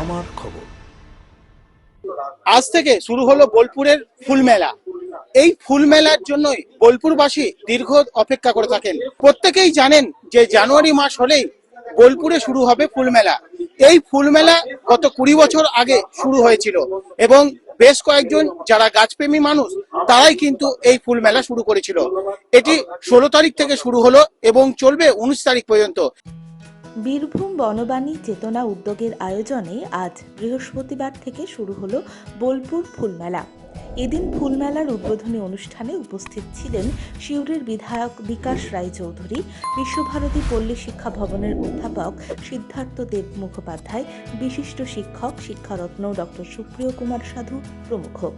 আমার খবর। আজ থেকে শুরু হলো বোলপুরের ফুল মেলা। এই ফুল মেলার জন্যই বোলপুরবাসী দীর্ঘ অপেক্ষা করে থাকেন। প্রত্যেকেই জানেন যে জানুয়ারি মাস হলেই বোলপুরে শুরু হবে ফুল মেলা। এই ফুল মেলা গত কুড়ি বছর আগে শুরু হয়েছিল এবং বেশ কয়েকজন যারা গাছপ্রেমী মানুষ, তারাই কিন্তু এই ফুল মেলা শুরু করেছিল। এটি ষোলো তারিখ থেকে শুরু হলো এবং চলবে উনিশ তারিখ পর্যন্ত। বীরভূম বনবাণী চেতনা উদ্যোগের আয়োজনে আজ বৃহস্পতিবার থেকে শুরু হলো বোলপুর ফুলমেলা এদিন ফুলমেলার উদ্বোধনী অনুষ্ঠানে উপস্থিত ছিলেন সিউড়ির বিধায়ক বিকাশ রায়চৌধুরী, বিশ্বভারতী পল্লী শিক্ষা ভবনের অধ্যাপক সিদ্ধার্থ দেব মুখোপাধ্যায়, বিশিষ্ট শিক্ষক শিক্ষারত্ন ডক্টর সুপ্রিয় কুমার সাধু প্রমুখ।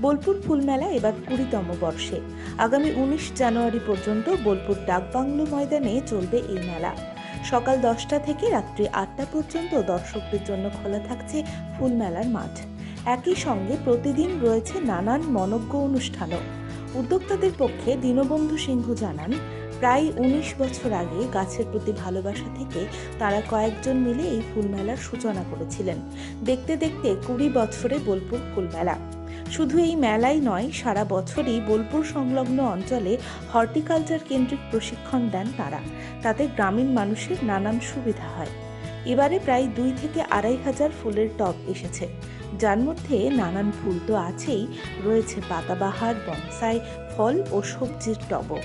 বোলপুর ফুলমেলা এবার কুড়িতম বর্ষে। আগামী উনিশ জানুয়ারি পর্যন্ত বোলপুর ডাকবাংলো ময়দানে চলবে এই মেলা। সকাল দশটা থেকে রাত্রি আটটা পর্যন্ত দর্শকদের জন্য খোলা থাকছে ফুলমেলার মাঠ। একই সঙ্গে প্রতিদিন রয়েছে নানান মনজ্ঞ অনুষ্ঠানও। উদ্যোক্তাদের পক্ষে দীনবন্ধু সিংহ জানান প্রায় উনিশ বছর আগে গাছের প্রতি ভালোবাসা থেকে তারা কয়েকজন মিলে এই ফুলমেলার সূচনা করেছিলেন। দেখতে দেখতে কুড়ি বছরে বোলপুর ফুলমেলা। শুধু এই মেলাই নয়, সারা বছরই বোলপুর সংলগ্ন অঞ্চলে হর্টিকালচার কেন্দ্রিক প্রশিক্ষণ দেন তারা। তাতে গ্রামীণ মানুষের নানান সুবিধা হয়। এবারে প্রায় দুই থেকে আড়াই হাজার ফুলের টব এসেছে। যার মধ্যে নানান ফুল তো আছেই, রয়েছে পাতাবাহার, বনসাই, ফল ও সবজির টবও।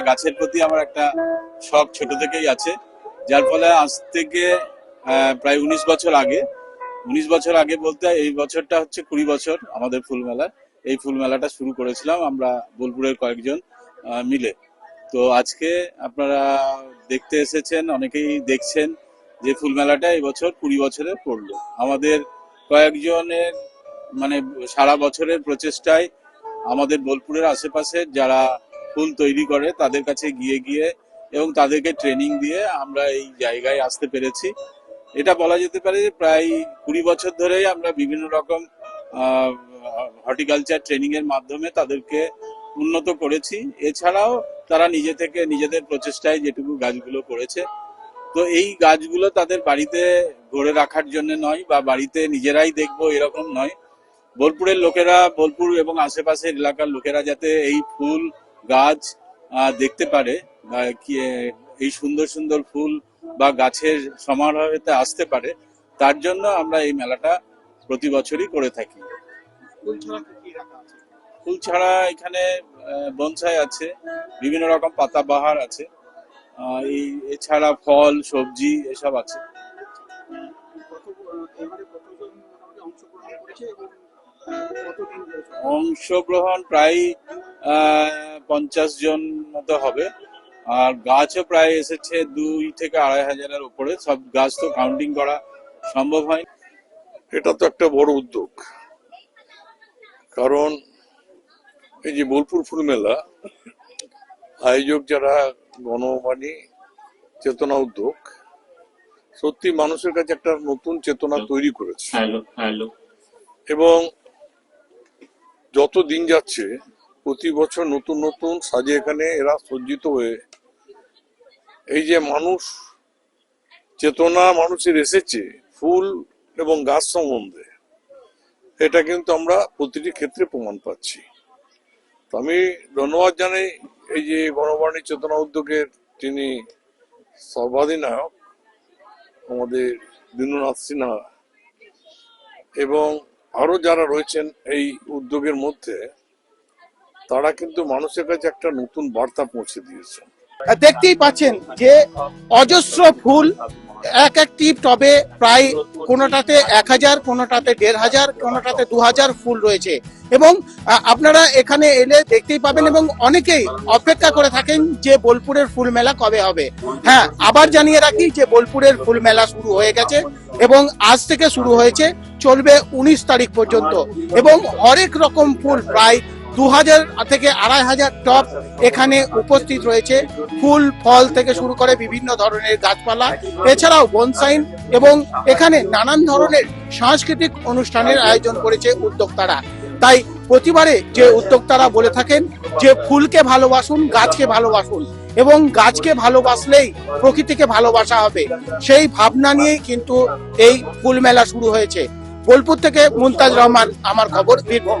বা গাছের প্রতি আমার একটা শখ ছোট থেকেই আছে। যার ফলে আজ থেকে প্রায় উনিশ বছর আগে, উনিশ বছর আগে বলতে এই বছরটা হচ্ছে কুড়ি বছর আমাদের ফুল মেলা। এই ফুল মেলাটা শুরু করেছিলাম আমরা বোলপুরের কয়েকজন মিলে। তো আজকে আপনারা দেখতে এসেছেন, অনেকেই দেখছেন যে ফুল মেলাটা এই বছর কুড়ি বছরে পড়ল। আমাদের কয়েকজনের মানে সারা বছরের প্রচেষ্টায় আমাদের বোলপুরের আশেপাশে যারা ফুল তৈরি করে তাদের কাছে গিয়ে গিয়ে এবং তাদেরকে ট্রেনিং দিয়ে আমরা এই জায়গায় আসতে পেরেছি। এটা বলা যেতে পারে যে প্রায় কুড়ি বছর ধরেই আমরা বিভিন্ন রকম হর্টিকালচার ট্রেনিং এর মাধ্যমে তাদেরকে উন্নত করেছি। এছাড়াও তারা নিজে থেকে নিজেদের প্রচেষ্টায় যেটুকু গাছগুলো করেছে। তো এই গাছগুলো তাদের বাড়িতে গড়ে রাখার জন্য নয় বা বাড়িতে নিজেরাই দেখব এরকম নয়। বোলপুরের লোকেরা, বোলপুর এবং আশেপাশের এলাকার লোকেরা যাতে এই ফুল গাছ দেখতে পারে এই সুন্দর সুন্দর ফুল বা গাছের সমারোহেতে আসতে পারে তার জন্য আমরা এই মেলাটা প্রতি বছরই করে থাকি। ফুল ছাড়া এখানে বনসাই আছে বিভিন্ন রকম পাতাবাহার আছে এই এছাড়া ফল সবজি এসব আছে। অংশগ্রহণ প্রায় আহ, পঞ্চাশ জন মতো হবে। আর গাছও প্রায় এসেছে দুই থেকে আড়াই হাজারের উপরে সব গাছ তো কাউন্টিং করা সম্ভব হয়। এটা তো একটা বড় উদ্যোগ। কারণ এই যে বোলপুর ফুল মেলা আয়োজক যারা গণবাণী চেতনা উদ্যোগ সত্যি মানুষের কাছে একটা নতুন চেতনা তৈরি করেছে। Hello hello. এবং যত দিন যাচ্ছে প্রতি বছর নতুন নতুন সাজে এখানে এরা সজ্জিত হয়ে এই যে মানুষ চেতনা মানুষের এসেছে, ফুল এবং গাছ সম্বন্ধে, এটা কিন্তু আমরা প্রতিটি ক্ষেত্রে প্রমাণ পাচ্ছি। তো আমি ধন্যবাদ জানাই এই যে গণবাণী চেতনা উদ্যোগের তিনি সর্বাধিনায়ক আমাদের দীননাথ সিনহা এবং আরও যারা রয়েছেন এই উদ্যোগের মধ্যে তারা কিন্তু মানুষের কাছে একটা নতুন বার্তা পৌঁছে দিয়েছে। দেখতেই পাচ্ছেন যে অজস্র ফুল, এক একটি টবে প্রায় কোনোটাতে এক হাজার, কোনোটাতে দেড় হাজার, কোনোটাতে দু হাজার ফুল রয়েছে। এবং আপনারা এখানে এলে দেখতেই পাবেন এবং অনেকেই অপেক্ষা করে থাকেন যে বোলপুরের ফুল মেলা কবে হবে। হ্যাঁ আবার জানিয়ে রাখি যে বোলপুরের ফুল মেলা শুরু হয়ে গেছে এবং আজ থেকে শুরু হয়েছে, চলবে উনিশ তারিখ পর্যন্ত। এবং হরেক রকম ফুল প্রায় দু হাজার থেকে আড়াই হাজার টপ এখানে উপস্থিত রয়েছে। ফুল, ফল থেকে শুরু করে বিভিন্ন ধরনের গাছপালা, এছাড়াও বনসাইন এবং এখানে নানান ধরনের সাংস্কৃতিক অনুষ্ঠানের আয়োজন করেছে উদ্যোক্তারা। তাই প্রতিবারে যে উদ্যোক্তারা বলে থাকেন যে ফুলকে ভালোবাসুন, গাছকে ভালোবাসুন এবং গাছকে ভালোবাসলেই প্রকৃতিকে ভালোবাসা হবে। সেই ভাবনা নিয়েই কিন্তু এই ফুল মেলা শুরু হয়েছে। বোলপুর থেকে মুমতাজ রহমান, আমার খবর বীরভূম।